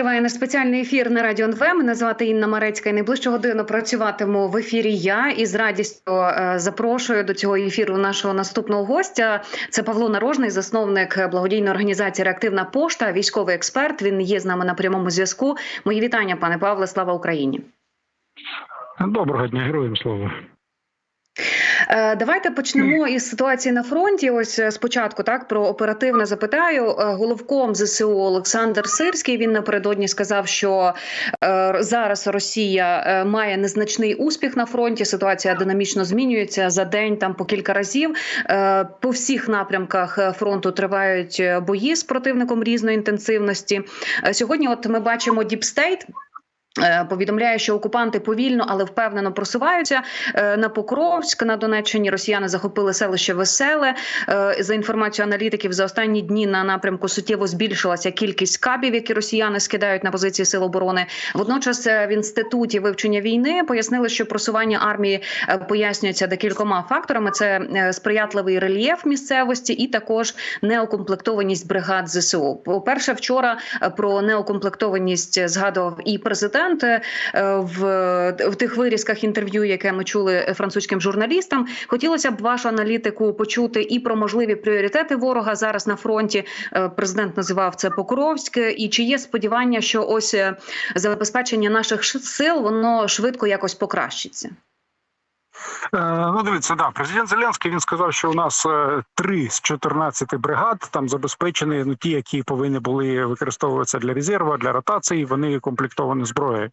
Триває наш спеціальний ефір на радіо НВ. Мене звати Інна Марецька. І найближчу годину працюватиму в ефірі. Я і з радістю е, запрошую до цього ефіру нашого наступного гостя. Це Павло Нарожний, засновник благодійної організації Реактивна пошта, військовий експерт. Він є з нами на прямому зв'язку. Мої вітання, пане Павле. Слава Україні. Доброго дня, героям слава. Е, Давайте почнемо із ситуації на фронті. Ось е, спочатку так про оперативне запитаю. Е, Головком ЗСУ Олександр Сирський. Він напередодні сказав, що зараз Росія має незначний успіх на фронті. Ситуація динамічно змінюється за день, там по кілька разів. По всіх напрямках фронту тривають бої з противником різної інтенсивності. Сьогодні, от ми бачимо Діпстейт. Е, Повідомляє, що окупанти повільно, але впевнено просуваються Е, на Покровськ на Донеччині. Росіяни захопили селище Веселе. Е, За інформацією аналітиків, за останні дні на напрямку суттєво збільшилася кількість кабів, які росіяни скидають на позиції сил оборони. Водночас в інституті вивчення війни пояснили, що просування армії пояснюється декількома факторами: це сприятливий рельєф місцевості і також неукомплектованість бригад ЗСУ. По перше, вчора про неукомплектованість згадував і президент е, в, в тих вирізках інтерв'ю, яке ми чули французьким журналістам. Хотілося б вашу аналітику почути і про можливі пріоритети ворога зараз на фронті. Е, Президент називав це Покровськ. І чи є сподівання, що ось е, забезпечення наших сил воно швидко якось покращиться? Е, Ну, дивіться, да, президент Зеленський він сказав, що у нас е, три з 14 бригад там забезпечені. Ну ті, які повинні були використовуватися для резерву, для ротації. Вони укомплектовані зброєю.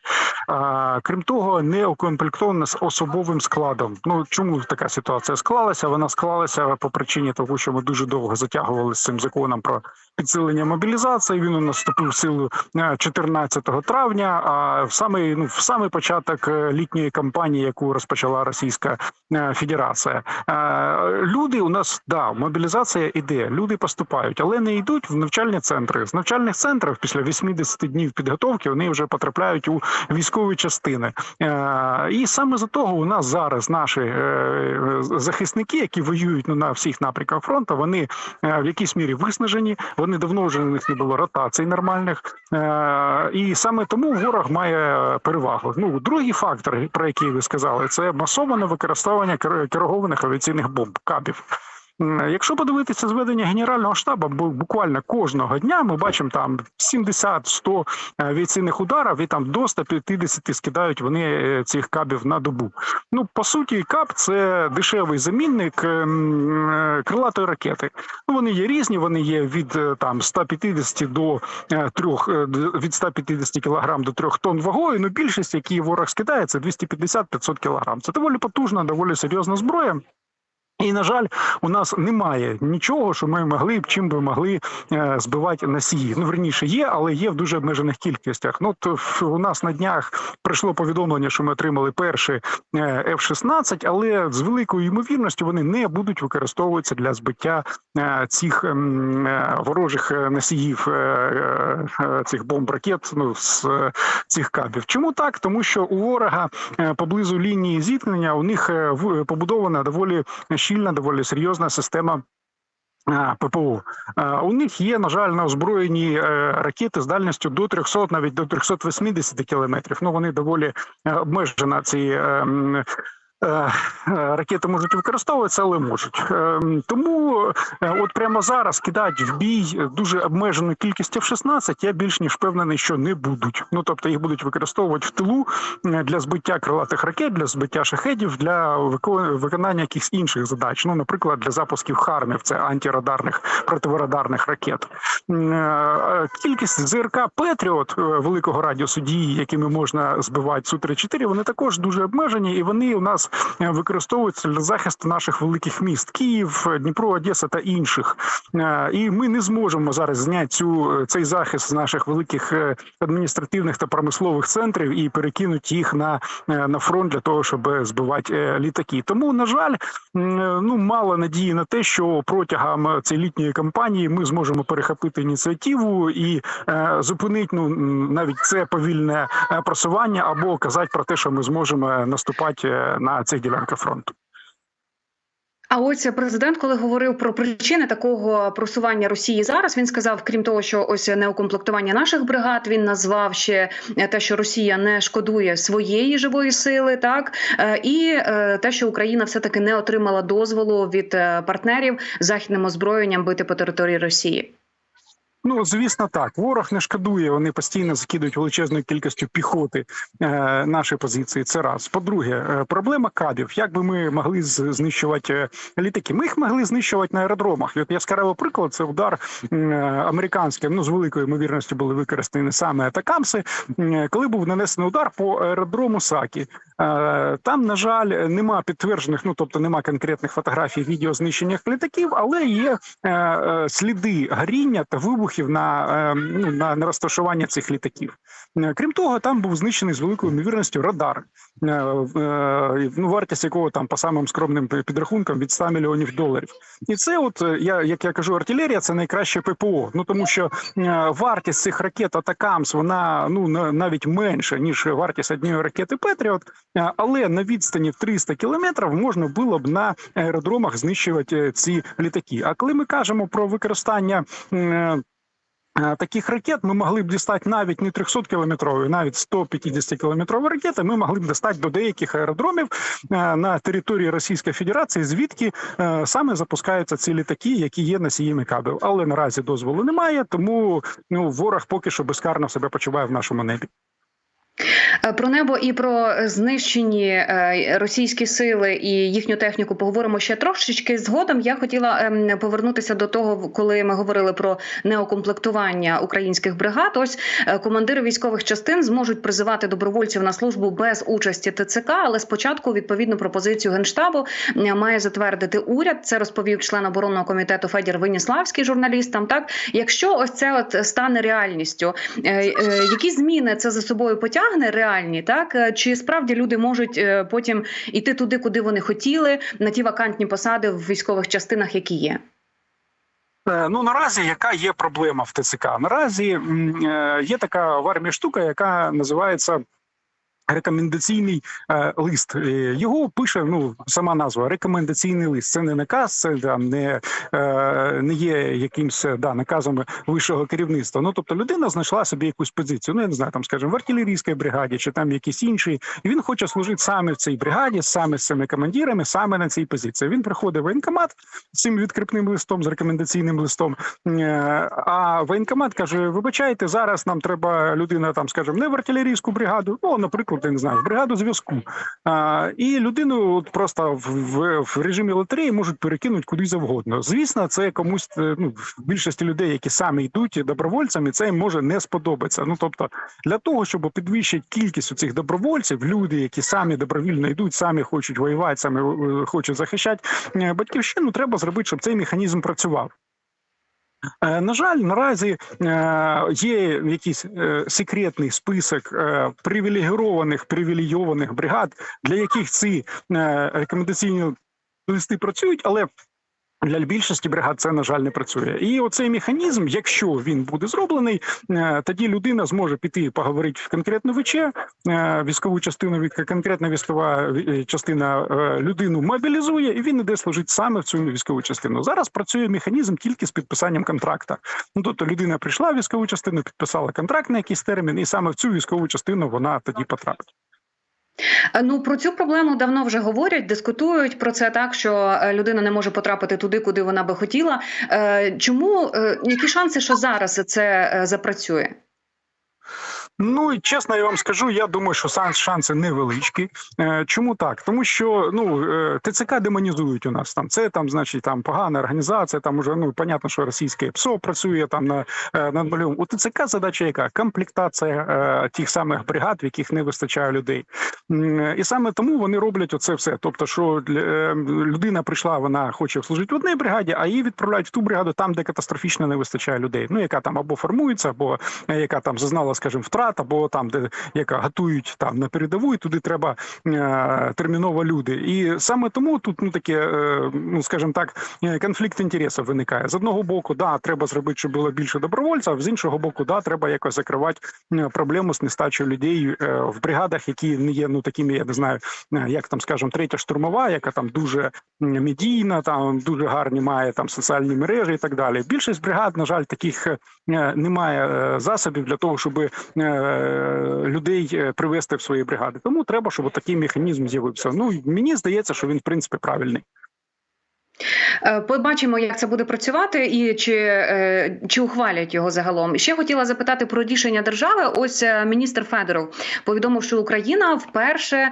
А, крім того, не укомплектовані з особовим складом. Ну чому така ситуація склалася? Вона склалася по причині того, що ми дуже довго затягували з цим законом про підсилення мобілізації. Він у нас вступив в силу е, 14 травня. А в самий ну в самий початок е, літньої кампанії, яку розпочала Російська е, Федерація, Е, люди у нас да мобілізація іде, люди поступають, але не йдуть в навчальні центри. З навчальних центрів після 80 днів підготовки вони вже потрапляють у військові частини. Е, І саме за того у нас зараз наші е, захисники, які воюють ну, на всіх напрямках фронту, вони е, в якійсь мірі виснажені. Вони давно вже у них не було ротацій нормальних, Е, і саме тому ворог має перевагу. Ну другий фактор, про який ви сказали, це масоване використовування кер- керованих авіаційних бомб кабів. Якщо подивитися зведення генерального штабу, бу- буквально кожного дня ми бачимо там 70-100 авіаційних ударів, і там до 150 скидають вони е, цих кабів на добу. Ну по суті, каб це дешевий замінник ем, е, крилатої ракети. Ну вони є різні, вони є від е, там 150 до е, трьох е, д- від 150 кг до 3 тонн вагою. Ну більшість, які ворог скидає, це 250-500 кг. Це доволі потужна, доволі серйозна зброя. І на жаль, у нас немає нічого, що ми могли б чим би могли е, збивати носії. Ну верніше є, але є в дуже обмежених кількостях. Ну у нас на днях прийшло повідомлення, що ми отримали перші е, F-16, але з великою ймовірністю вони не будуть використовуватися для збиття е, цих ворожих носіїв цих бомб ракет. Ну з цих кабів. Чому так? Тому що у ворога поблизу лінії зіткнення у них побудована доволі щільна, доволі серйозна система. ППУ у них є, на жаль, на озброєні е, ракети з дальністю до 300, навіть до 380 кілометрів. Ну вони доволі е, обмежена ці е, е, е, ракети можуть використовуватися, але можуть. Е, Тому е, от прямо зараз кидають в бій дуже обмежену кількість F-16, Я більш ніж впевнений, що не будуть. Ну тобто їх будуть використовувати в тилу е, для збиття крилатих ракет, для збиття шахедів, для виконання якихось інших задач. Ну, наприклад, для запусків хармів, це антирадарних противорадарних ракет. Е, Кількість ЗРК Петріот е, великого радіусу дії, якими можна збивати су 34 вони також дуже обмежені, і вони у нас е, використовуються для захисту наших великих міст Київ, Дніпро, Одеса та інших. Е, І ми не зможемо зараз зняти цю цей захист з наших великих е, адміністративних та промислових центрів і перекинути їх на, е, на фронт для того, щоб збивати е, літаки. Тому, на жаль, е, ну мало надії на те, що протягом е, цієї літньої кампанії ми зможемо перехопити ініціативу і е, зупинити ну навіть це повільне е, просування або казати про те, що ми зможемо наступати е, на цих ділянках фронту. А ось президент, коли говорив про причини такого просування Росії зараз, він сказав, крім того, що ось неукомплектування наших бригад, він назвав ще те, що Росія не шкодує своєї живої сили, так е, і е, те, що Україна все таки не отримала дозволу від е, партнерів західним озброєнням бити по території Росії. Ну звісно, так ворог не шкодує. Вони постійно закидують величезною кількістю піхоти е, наші позиції. Це раз. По-друге, е, проблема кабів. Як би ми могли знищувати е, літаки? Ми їх могли знищувати на аеродромах. І От яскравий приклад це удар е, американським. Ну з великою ймовірністю були використані саме атакамси. Коли був нанесений удар по аеродрому Сакі. Там, на жаль, нема підтверджених, ну тобто нема конкретних фотографій відео знищення літаків, але є сліди горіння та вибухів на, е, ну, на, на розташування цих літаків. Е, Крім того, там був знищений з великою ймовірністю радар, е, е, ну, вартість якого там по самим скромним підрахункам від 100 мільйонів доларів. І це, от я як я кажу, артилерія це найкраще ППО. Ну тому що вартість цих ракет Атакамс вона ну на- навіть менша ніж вартість однієї ракети Петріот. Але на відстані в 300 кілометрів можна було б на аеродромах знищувати ці літаки. А коли ми кажемо про використання. Е, Таких ракет ми могли б дістати навіть не 300 кілометрові, навіть 150 кілометрові ракети. Ми могли б дістати до деяких аеродромів е, на території Російської Федерації, звідки е, саме запускаються ці літаки, які є носіями кабель. Але наразі дозволу немає, тому ну ворог поки що безкарно себе почуває в нашому небі. Е, Про небо і про знищені е, російські сили і їхню техніку поговоримо ще трошечки згодом. Я хотіла ем, повернутися до того, коли ми говорили про неокомплектування українських бригад. Ось е, командири військових частин зможуть призивати добровольців на службу без участі ТЦК, але спочатку відповідну пропозицію генштабу має затвердити уряд. Це розповів член оборонного комітету Федір Веніславський журналістам. Так, якщо ось це от стане реальністю, які зміни це за собою потягне реальні, так Е, чи справді люди можуть е, потім іти туди, куди вони хотіли, на ті вакантні посади в військових частинах, які є? Е, Ну наразі яка є проблема в ТЦК? Наразі є така в армії штука, яка називається. Рекомендаційний е, лист Е, його пише ну сама назва рекомендаційний лист. Це не наказ, це там не, е, не є якимсь да наказом вищого керівництва. Ну тобто людина знайшла собі якусь позицію. Ну я не знаю, там скажімо, в артилерійській бригаді чи там якісь інші, і він хоче служити саме в цій бригаді, саме з цими командирами, саме на цій позиції. Він приходить в воєнкомат з цим відкрипним листом, з рекомендаційним листом. Е, А воєнкомат каже: вибачайте, зараз нам треба людина, там скажімо, не в артилерійську бригаду, ну наприклад, я не знаю, в бригаду зв'язку. А, І людину от просто в, в, в режимі лотереї можуть перекинути куди завгодно. Звісно, це комусь е, ну в більшості людей, які самі йдуть добровольцями, це їм може не сподобатися. Ну тобто, для того, щоб підвищити кількість цих добровольців, люди, які самі добровільно йдуть, самі хочуть воювати, самі е, хочуть захищати е, батьківщину, треба зробити, щоб цей механізм працював. Е, На жаль, наразі е, є якийсь е, секретний список е, привілегірованих привілейованих бригад, для яких ці е, рекомендаційні листи працюють, але для більшості бригад це на жаль не працює. І оцей механізм, якщо він буде зроблений, е, тоді людина зможе піти поговорити в конкретну ВЧ, е, військову частину, конкретна військова е, частина людину мобілізує, і він іде служити саме в цю військову частину. Зараз працює механізм тільки з підписанням контракта. Ну тобто людина прийшла в військову частину, підписала контракт на якийсь термін, і саме в цю військову частину вона тоді потрапить. Е, Ну про цю проблему давно вже говорять, дискутують про це так, що е, людина не може потрапити туди, куди вона би хотіла. Е, Чому які шанси, що зараз це запрацює? Ну і чесно, я вам скажу, я думаю, що шанс- шанси невеличкі. Е, Чому так? Тому що ну е, ТЦК демонізують у нас там. Це там, значить, там погана організація. Там уже ну понятно, що російське ПСО працює там на е, над нульом. У ТЦК задача яка комплектація тих самих бригад, в яких не вистачає людей. І саме тому вони роблять оце все. Тобто, що людина прийшла, вона хоче служити в одній бригаді, а її відправляють в ту бригаду, там, де катастрофічно не вистачає людей. Ну яка там або формується, або яка там зазнала, скажімо, втрат бригад, або там, де яка готують там на передову, і туди треба е, терміново люди. І саме тому тут ну таке, е, ну скажімо так, е, конфлікт інтересів виникає з одного боку. Да, треба зробити, щоб було більше добровольців. З іншого боку, да, треба якось закривати е, проблему з нестачею людей в бригадах, які не є ну такими, я не знаю, як там скажімо, третя штурмова, яка там дуже медійна, там дуже гарні має там соціальні мережі і так далі. Більшість бригад, на жаль, таких немає засобів для того, щоб людей е, привести в свої бригади. Тому треба, щоб такий механізм з'явився. Ну мені здається, що він в принципі правильний. Е, Побачимо, як це буде працювати, і чи, е, чи ухвалять його загалом. Ще хотіла запитати про рішення держави. Ось е, міністр Федоров повідомив, що Україна вперше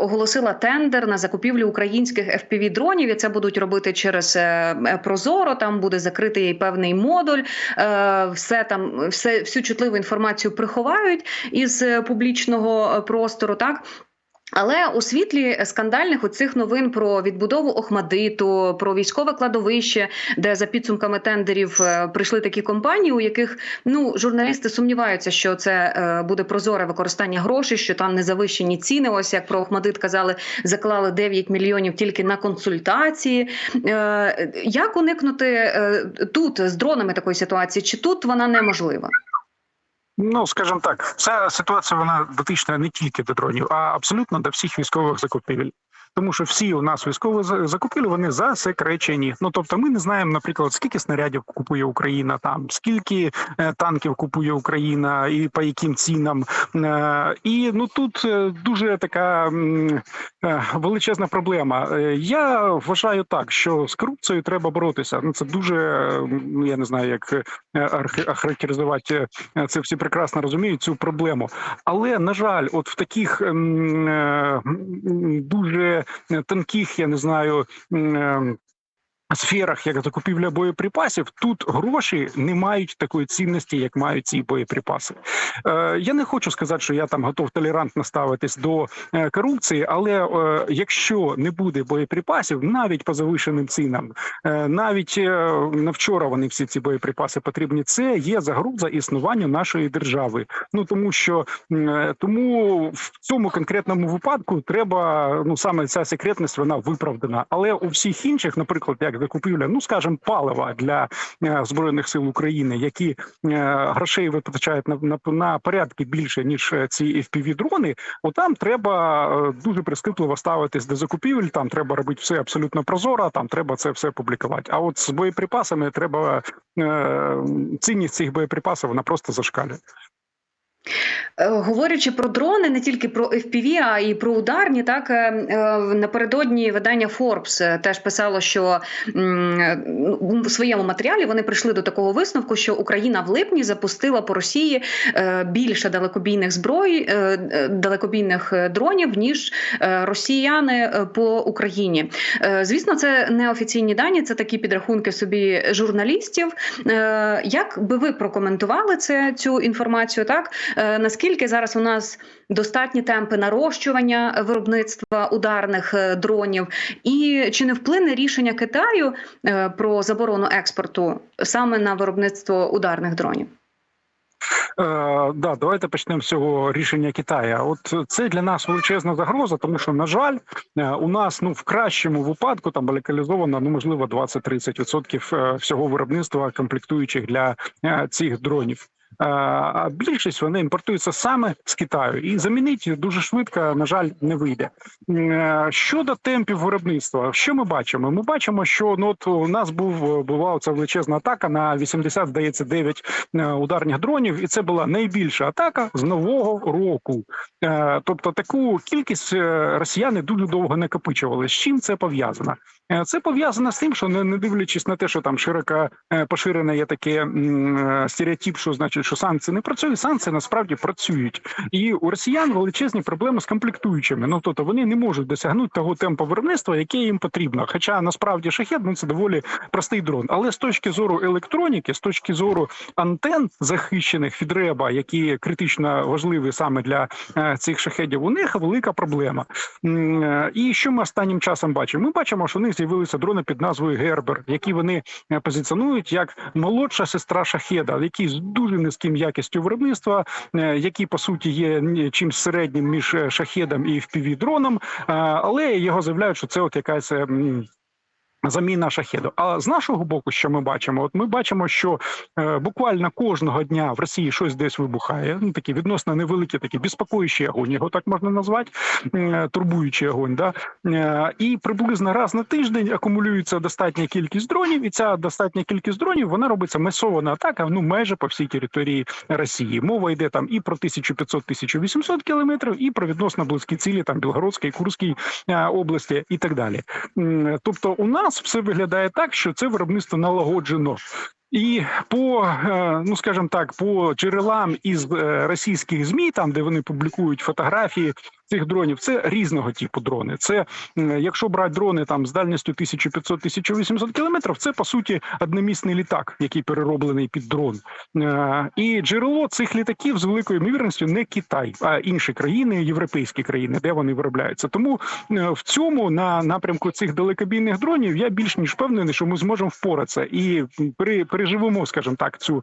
оголосила тендер на закупівлю українських fpv дронів. І це будуть робити через Прозоро. Там буде закритий певний модуль. Все там, все всю чутливу інформацію приховають із публічного простору. Так. Але у світлі скандальних оцих новин про відбудову Охмадиту, про військове кладовище, де за підсумками тендерів е, прийшли такі компанії, у яких ну журналісти сумніваються, що це е, буде прозоре використання грошей, що там не завищені ціни. Ось як про Охмадит казали, заклали 9 мільйонів тільки на консультації. Е, Як уникнути тут з дронами такої ситуації? Чи тут вона неможлива? Ну, скажімо так, ця ситуація вона дотична не тільки до дронів, а абсолютно до всіх військових закупівель. Тому що всі у нас військові за- закупівлі вони засекречені. Ну тобто, ми не знаємо, наприклад, скільки снарядів купує Україна, там скільки е, танків купує Україна, і по яким цінам. Е, і ну тут е, дуже така величезна проблема. Я вважаю так, що з корупцією треба боротися. Ну це дуже я не знаю, як охарактеризувати це. Всі прекрасно розуміють цю проблему. Але на жаль, от в таких дуже тонких, я не знаю. Сферах, як закупівля боєприпасів, тут гроші не мають такої цінності, як мають ці боєприпаси. Е, я не хочу сказати, що я там готов толерантно ставитись до е, корупції, але е, якщо не буде боєприпасів, навіть по завишеним цінам, е, навіть е, на вчора вони всі ці боєприпаси потрібні. Це є загроза існуванню нашої держави. Ну тому що Е, Тому в цьому конкретному випадку треба ну саме ця секретність вона виправдана. Але у всіх інших, наприклад, як закупівля, ну скажімо, палива для е, збройних сил України, які е, грошей витрачають на, на, на порядки більше ніж е, ці fpv дрони Отам треба дуже прискіпливо ставитись до закупівель. Там треба робити все абсолютно прозоро. Там треба це все публікувати. А от з боєприпасами треба цінність цих боєприпасів вона просто зашкалює. Е, Говорячи про дрони, не тільки про FPV, а й про ударні, так е, е, напередодні видання Forbes теж писало, що м, е, у своєму матеріалі вони прийшли до такого висновку, що Україна в липні запустила по Росії більше далекобійних зброй, е, далекобійних дронів, ніж росіяни по Україні. Звісно, це не офіційні дані, це такі підрахунки собі журналістів. Як би ви прокоментували це цю інформацію? Так наскільки зараз у нас достатні темпи нарощування виробництва ударних е, дронів, і чи не вплине рішення Китаю е, про заборону експорту саме на виробництво ударних дронів? Е, да, давайте почнемо з цього рішення Китаю. От це для нас величезна загроза, тому що на жаль, е, у нас ну в кращому випадку там локалізовано ну можливо 20-30% е, всього виробництва комплектуючих для е, цих дронів. Е, А більшість вони імпортуються саме з Китаю, і замінити дуже швидко, на жаль, не вийде. Е, Щодо темпів виробництва, що ми бачимо? Ми бачимо, що ну от у нас був була ця величезна атака на 80, здається, 9 е, ударних дронів, і це була найбільша атака з нового року. Тобто таку кількість росіяни дуже довго накопичували. З чим це пов'язано? Це пов'язано з тим, що не, дивлячись на те, що там широко поширене є таке стереотип, що значить, що санкції не працюють. Санкції насправді працюють, і у росіян величезні проблеми з комплектуючими. Ну тобто вони не можуть досягнути того темпу виробництва, яке їм потрібно. Хоча насправді шахет ну це доволі простий дрон. Але з точки зору електроніки, з точки зору антен захищених від реба, які критично важливі саме для е, цих шахедів, у них велика проблема. Е, І що ми останнім часом бачимо? Ми бачимо, що у них з'явилися дрони під назвою Гербер, які вони е, позиціонують як молодша сестра шахеда, які з дуже низьким якістю виробництва, е, які по суті є чимсь середнім між е, шахедом і впівдроном, е, але його заявляють, що це от якась. Е, Заміна шахеду. А з нашого боку, що ми бачимо, от ми бачимо, що е, буквально кожного дня в Росії щось десь вибухає. Ну такі відносно невеликі, такі безпокоючий огонь, його так можна назвати, е, турбуючий огонь. Да? Е, і приблизно раз на тиждень акумулюється достатня кількість дронів, і ця достатня кількість дронів вона робиться масована атака ну майже по всій території Росії. Мова йде там і про 1500-1800 кілометрів, і про відносно близькі цілі там Білгородській, Курській е, області і так далі. М, Тобто, у нас все виглядає так, що це виробництво налагоджено. І по е, ну скажімо так, по джерелам із е, російських змі, там де вони публікують фотографії цих дронів, це різного типу дрони. Це якщо брати дрони там з дальністю 1500-1800 кілометрів, це по суті одномісний літак, який перероблений під дрон. Е, І джерело цих літаків з великою ймовірністю не Китай, а інші країни, європейські країни, де вони виробляються. Тому е, в цьому на напрямку цих далекобійних дронів я більш ніж впевнений, що ми зможемо впоратися і пере- переживемо, скажімо так, цю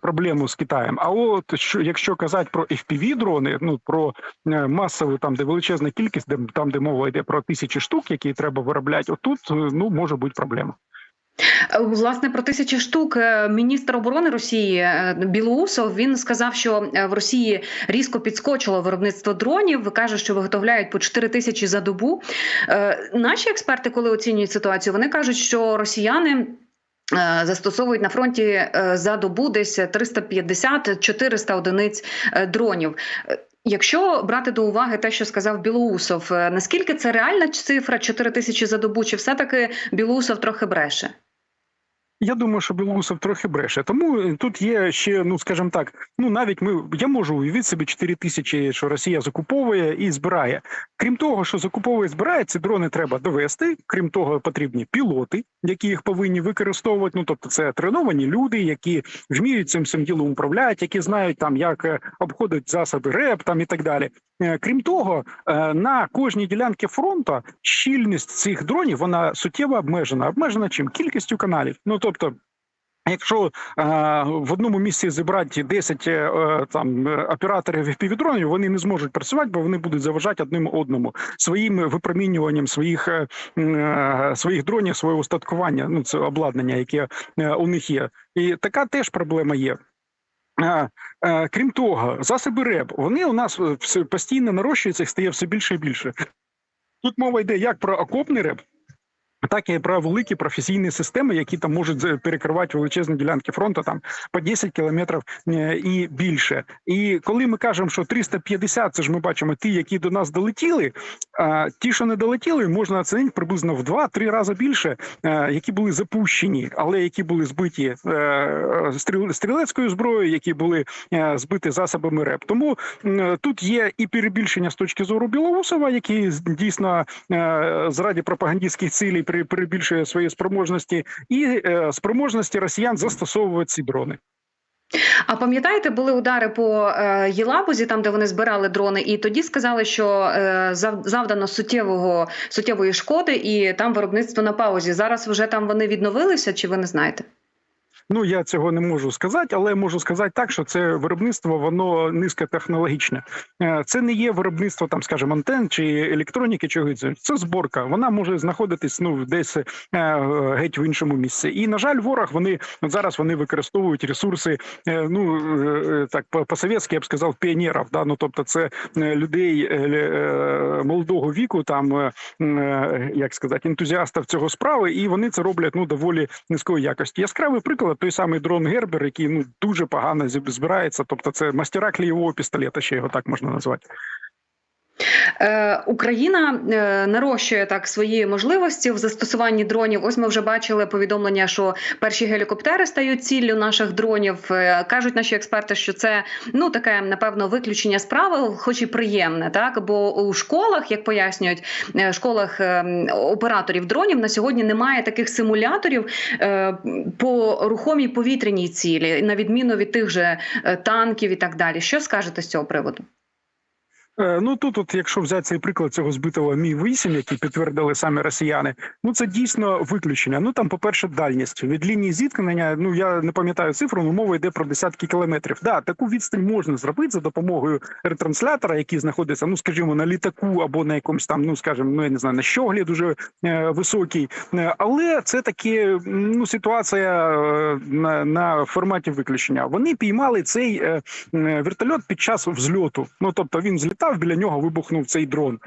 проблему з Китаєм. А от що якщо казати про fpv дрони, ну про е, масову там, де величезна кількість, де там, де мова йде про тисячі штук, які треба виробляти, отут е, ну може бути проблема. Е, Власне, про тисячі штук е, міністр оборони Росії Білоусов він сказав, що в Росії різко підскочило виробництво дронів. Каже, що виготовляють по 4 тисячі за добу. Наші експерти, коли оцінюють ситуацію, вони кажуть, що росіяни. Застосовують на фронті за добу десь 350-400 одиниць дронів. Якщо брати до уваги те, що сказав Білоусов, е, наскільки це реальна цифра 4 тисячі за добу, чи все таки Білоусов трохи бреше? Я думаю, що Білоусов трохи бреше. Тому е, тут є ще, ну скажімо так, ну навіть ми я можу уявити собі 4 тисячі, що Росія закуповує і збирає. Крім того, що закуповує і збирає, ці дрони треба довести. Крім того, потрібні пілоти, які їх повинні використовувати. Ну тобто, це треновані люди, які вміють цим цим ділом управляти, які знають там, як е, обходять засоби РЕП там і так далі. Е, Крім того, на кожній ділянці фронту щільність цих дронів вона суттєво обмежена. Обмежена чим кількістю каналів. Ну тобто. Якщо е, в одному місці зібрати 10 е, е, там операторів півдронів, вони не зможуть працювати, бо вони будуть заважати одним одному своїм випромінюванням своїх своїх дронів, свого устаткування. Ну це обладнання, яке у них є, і така теж проблема є. Крім того, засоби РЕБ вони у нас постійно нарощуються, їх стає все більше і більше. Тут мова йде як про окопний РЕБ, так і про великі професійні системи, які там можуть е, перекривати величезні ділянки фронту там по 10 кілометрів е, і більше. І коли ми кажемо, що 350, це ж ми бачимо ті, які до нас долетіли. А ті, що не долетіли, можна оцінити приблизно в 2-3 рази більше, е, які були запущені, але які були збиті стріл- стрілецькою зброєю, які були збиті засобами РЕП. Тому тут є і перебільшення з точки зору Білоусова, який дійсно заради пропагандистських цілей пере- перебільшує свої спроможності, і е, спроможності росіян застосовувати ці дрони. А пам'ятаєте, були удари по е, Єлабузі, там де вони збирали дрони, і тоді сказали, що е, завдано суттєвого суттєвої шкоди, і там виробництво на паузі. Зараз вже там вони відновилися, чи ви не знаєте? Ну я цього не можу сказати, але можу сказати так, що це виробництво воно низькотехнологічне. Е, Це не є виробництво там, скажімо, антен чи електроніки, чогось. Це зборка. Вона може знаходитись ну десь е, геть в іншому місці. І на жаль, ворог вони зараз вони використовують ресурси. е, Ну так по- по-совєтськи я б сказав, піонерів. Да? Ну тобто, це людей молодого віку, там як сказати, ентузіастів цього справи, і вони це роблять ну доволі низької якості. Яскравий приклад той самий дрон Гербер, який ну дуже погано збирається. Тобто, це мастера клієвого пістолета, ще його так можна назвати. Е, Україна е, нарощує так свої можливості в застосуванні дронів. Ось ми вже бачили повідомлення, що перші гелікоптери стають ціллю наших дронів. Е, кажуть наші експерти, що це ну таке напевно виключення з правил, хоч і приємне, так бо у школах, як пояснюють, школах операторів дронів на сьогодні немає таких симуляторів по рухомій повітряній цілі, на відміну від тих же танків і так далі. Що скажете з цього приводу? Е, Ну тут, от, якщо взяти цей приклад цього збитого мі 8 який підтвердили самі росіяни, ну це дійсно виключення. Ну там, по-перше, дальність від лінії зіткнення. Ну я не пам'ятаю цифру, але мова йде про десятки кілометрів. Да, таку відстань можна зробити за допомогою ретранслятора, який знаходиться, ну скажімо, на літаку або на якомусь там, ну скажімо, ну я не знаю, на щоглі дуже е, високий. Е, Але це таки ну ситуація е, на, на форматі виключення. Вони піймали цей е, вертольот під час взльоту. Ну тобто він злітав, біля нього вибухнув цей дрон.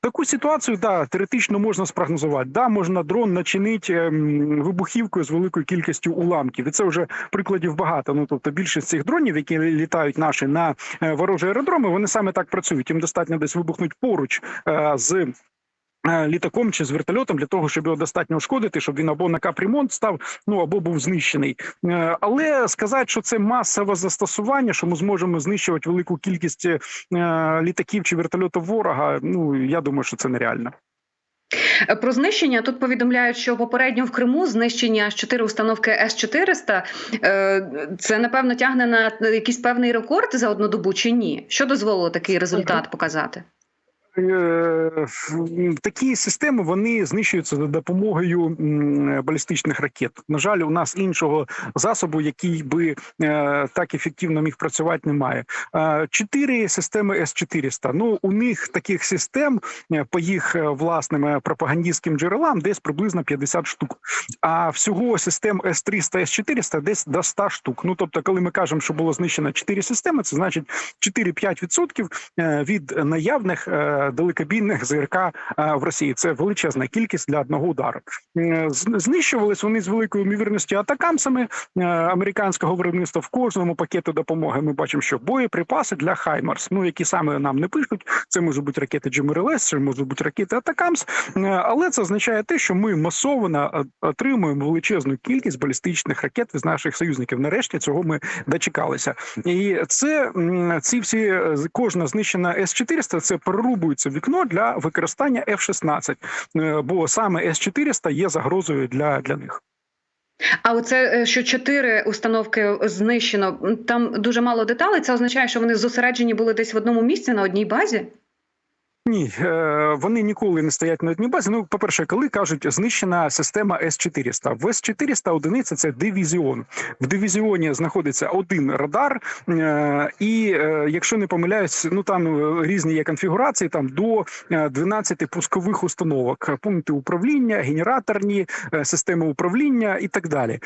Таку ситуацію да теоретично можна спрогнозувати. Да, можна дрон начинити ем, вибухівкою з великою кількістю уламків, і це вже прикладів багато. Ну тобто більшість цих дронів, які літають наші на е, ворожі аеродроми, вони саме так працюють. Їм достатньо десь вибухнуть поруч е, з. Е, Літаком чи з вертольотом для того, щоб його достатньо ушкодити, щоб він або на капремонт став, ну або був знищений. Е, Але сказати, що це масове застосування, що ми зможемо знищувати велику кількість е, літаків чи вертольотів ворога. Ну я думаю, що це нереально. Про знищення тут повідомляють, що попередньо в Криму знищення 4 установки С-400. е, Це напевно тягне на якийсь певний рекорд за одну добу чи ні? Що дозволило такий результат показати? Е, Такі системи вони знищуються за допомогою балістичних ракет. На жаль, у нас іншого засобу, який би е, так ефективно міг працювати, немає. Е, Чотири системи С-400. Ну у них таких систем по їх власним пропагандистським джерелам десь приблизно 50 штук. А всього систем С-300, С-400 десь до 100 штук. Ну тобто, коли ми кажемо, що було знищено 4 системи, це значить 4-5% е, від наявних далекобійних ЗРК е, в Росії. Це величезна кількість для одного удару. Е, Знищувались вони з великою ймовірністю атакамсами е, американського виробництва. В кожному пакету допомоги ми бачимо, що боєприпаси для Хаймарс, ну які саме нам не пишуть. Це можуть бути ракети GMRLS, це можуть бути ракети Атакамс. Але це означає те, що ми масово отримуємо величезну кількість балістичних ракет від наших союзників. Нарешті цього ми дочекалися. І це ці всі з- кожна знищена С-400 це прорубується вікно для використання F-16, е, бо саме С-400 є загрозою для, для них. А оце е, що чотири установки знищено. Там дуже мало деталей. Це означає, що вони зосереджені були десь в одному місці на одній базі. Ні, е, вони ніколи не стоять на одній базі. Ну, по-перше, коли кажуть, знищена система С-400. В С-400 одиниця – це дивізіон. В дивізіоні знаходиться один радар, е, і е, якщо не помиляюсь, ну там різні є конфігурації, там до е, 12 пускових установок, пункти управління, генераторні, системи управління і так далі.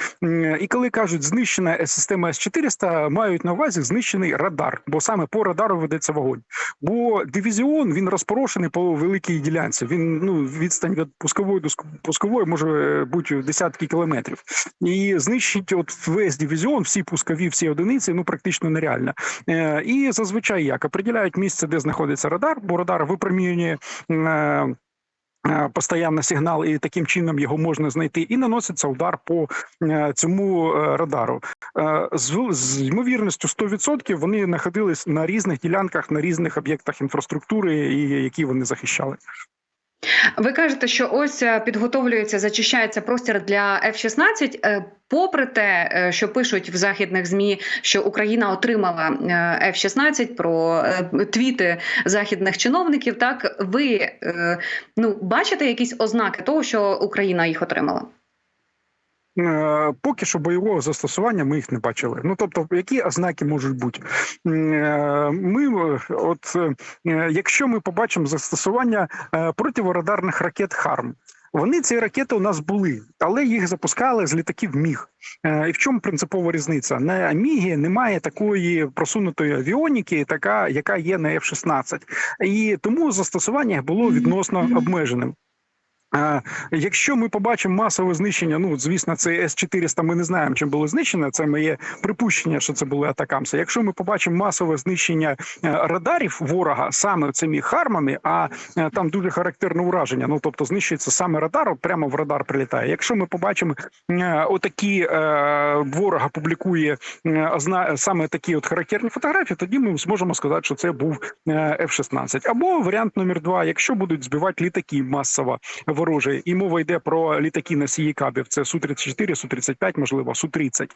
І коли кажуть знищена система С-400, мають на увазі знищений радар, бо саме по радару ведеться вогонь. Бо дивізіон він розпорошений по великій ділянці. Він ну відстань від пускової до ск- пускової може бути десятки кілометрів, і знищить от весь дивізіон, всі пускові, всі одиниці, ну практично нереально. Е, і зазвичай як определяють місце, де знаходиться радар, бо радар випромінює. Е, Постоянно сигнал, і таким чином його можна знайти, і наноситься удар по е, цьому е, радару. З, з ймовірністю 100% вони знаходились на різних ділянках, на різних об'єктах інфраструктури, які вони захищали. Ви кажете, що ось е, підготовлюється, зачищається простір для F-16. Е, Попри те, е, що пишуть в західних змі, що Україна отримала е, F-16 про твіти західних чиновників. Так ви ну бачите якісь ознаки того, що Україна їх отримала? Поки що бойового застосування ми їх не бачили. Ну тобто, які ознаки можуть бути? Е, Ми е, от е, якщо ми побачимо застосування противорадарних ракет ХАРМ. Вони ці ракети у нас були, але їх запускали з літаків Міг. І в чому принципова різниця? На Мігі немає такої просунутої авіоніки, така яка є на F-16. І тому застосування було відносно обмеженим. Якщо ми побачимо масове знищення, ну звісно, це С-400, Ми не знаємо, чим було знищено. Це моє припущення, що це були атакамси. Якщо ми побачимо масове знищення е, радарів ворога саме цими хармами, а е, там дуже характерне ураження. Ну тобто знищується саме радар, прямо в радар прилітає. Якщо ми побачимо е, отакі ворога публікує саме такі от характерні фотографії, тоді ми зможемо сказати, що це був е, F-16. Або варіант номер два: якщо будуть збивати літаки масово ворожі, і мова йде про літаки носії кабів. Це су 34 су 35 можливо, су 30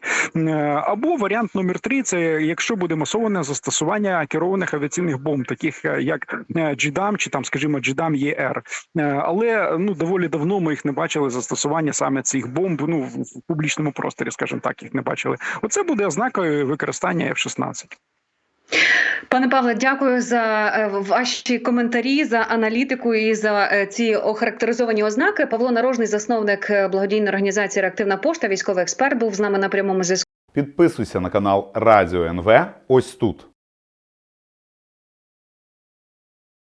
Або варіант номер три це якщо буде масоване застосування керованих авіаційних бомб, таких е, як е, Джидам чи там, скажімо, Джидам ЄР. Е, Але ну доволі давно ми їх не бачили застосування саме цих бомб. Ну в публічному просторі, скажімо так, їх не бачили. Оце буде ознакою використання F-16. Пане Павле, дякую за е, ваші коментарі, за аналітику і за е, ці охарактеризовані ознаки. Павло Нарожний, засновник е, благодійної організації Реактивна пошта, військовий експерт, був з нами на прямому зв'язку. Підписуйся на канал Радіо НВ ось тут.